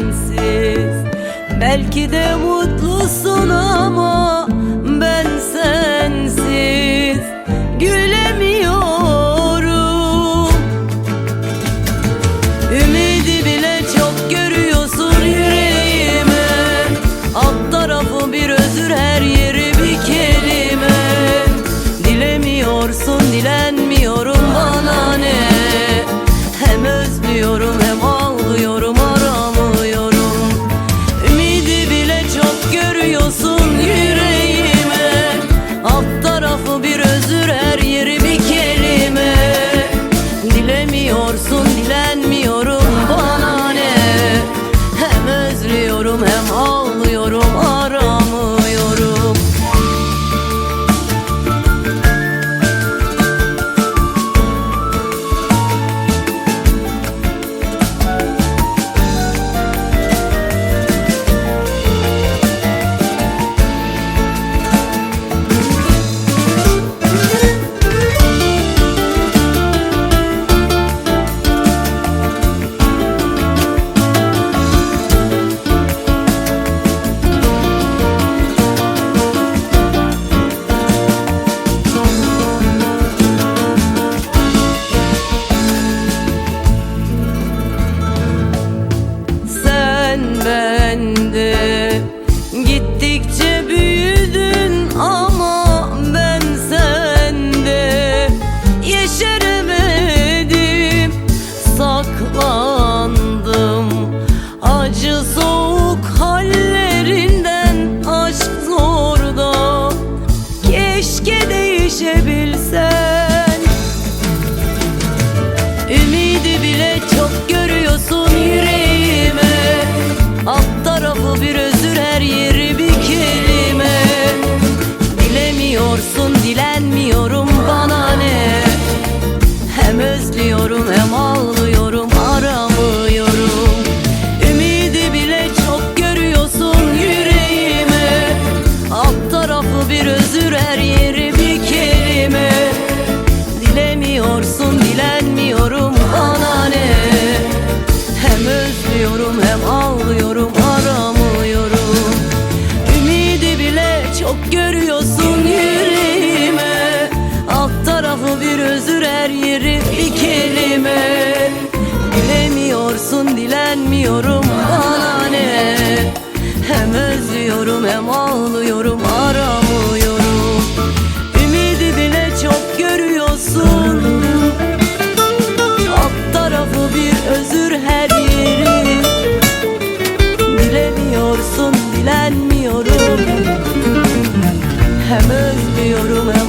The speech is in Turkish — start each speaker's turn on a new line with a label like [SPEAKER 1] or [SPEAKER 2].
[SPEAKER 1] sensiz. Belki de mutlusun ama ben sensiz. Gülemiyorum. Ümidi bile çok görüyorsun yüreğime. Alt tarafı bir özür her yeri bir kelime. Dilemiyorsun dilen Oh. değişebilsem Üzülüyorum hem ağlıyorum aramıyorum. Ümidi bile çok görüyorsun. Alt tarafı bir özür her yeri. Dilemiyorsun dilenmiyorum. Hem özlüyorum hem